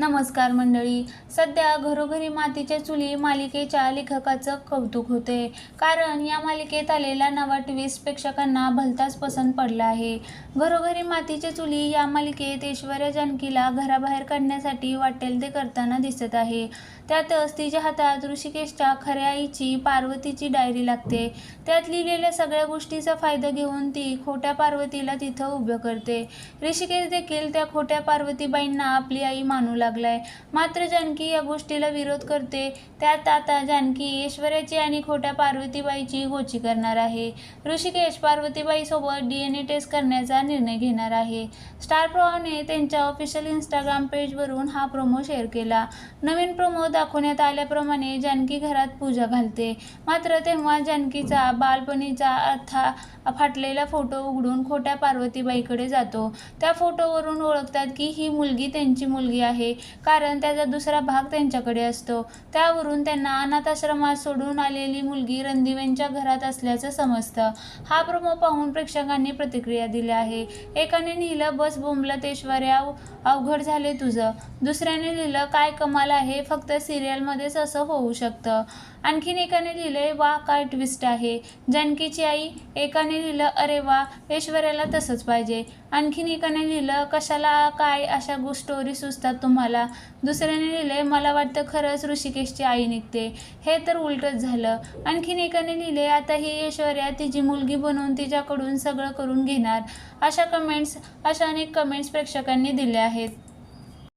नमस्कार मंडळी. सध्या घरोघरी मातीच्या चुली मालिकेच्या लेखकाचं कौतुक होते. कारण या मालिकेत आलेला नवा ट्विस्ट प्रेक्षकांना भलताच पसंत पडला आहे. घरोघरी मातीच्या चुली या मालिकेत ऐश्वर्या जानकीला घराबाहेर काढण्यासाठी वाटेल ते करताना दिसत आहे. त्यातच तिच्या हातात ऋषिकेशच्या खऱ्या आईची पार्वतीची डायरी लागते. त्यात लिहिलेल्या सगळ्या गोष्टीचा फायदा घेऊन ती खोट्या पार्वतीला तिथं उभं करते. ऋषिकेश देखील त्या खोट्या पार्वतीबाईंना आपली आई मानू लागते. लागलाय. मात्र जानकी या गोष्टीला विरोध करते. त्यात आता जानकी ऐश्वर्याची आणि खोट्या पार्वतीबाईची गोची करणार आहे. ऋषिकेश पार्वतीबाई सोबत डी एन ए टेस्ट करण्याचा निर्णय घेणार आहे. स्टार प्रवाहने त्यांच्या ऑफिशियल इंस्टाग्राम पेजवरून हा प्रोमो शेअर केला. नवीन प्रोमो दाखवण्यात आल्याप्रमाणे जानकी घरात पूजा घालते. मात्र तेव्हा जानकीचा बालपणीचा अर्था फाटलेला फोटो उघडून खोट्या पार्वतीबाईकडे जातो. त्या फोटोवरून ओळखतात की ही मुलगी त्यांची मुलगी आहे. कारण त्याचा दुसरा भाग त्यांच्याकडे असतो. त्यावरून त्यांना अनाथाश्रमात सोडून आलेली मुलगी रणदिवेंच्या घरात असल्याचं समजतं. हा प्रोमो पाहून प्रेक्षकांनी प्रतिक्रिया दिल्या आहे. एकाने लिहिलं बस बोंबलं तेश्वर्या अवघड झाले तुझं. दुसऱ्याने लिहिलं काय कमाल आहे फक्त सिरियलमध्येच असं होऊ शकतं. आणखीन एकाने लिहिलंय वा काय ट्विस्ट आहे. जानकीची आई एकाने लिहिलं अरे वा ऐश्वर्याला तसंच पाहिजे. आणखीन एकाने लिहिलं कशाला काय अशा गो स्टोरी सुचतात तुम्हाला? दुसऱ्याने लिहिले मला वाटतं खरंच ऋषिकेशची आई निघते. हे तर उलटच झालं. आणखीन एकाने लिहिले आता ही ऐश्वर्या तिची मुलगी बनवून तिच्याकडून सगळं करून घेणार. अशा कमेंट्स अशा अनेक कमेंट्स प्रेक्षकांनी दिल्या आहेत.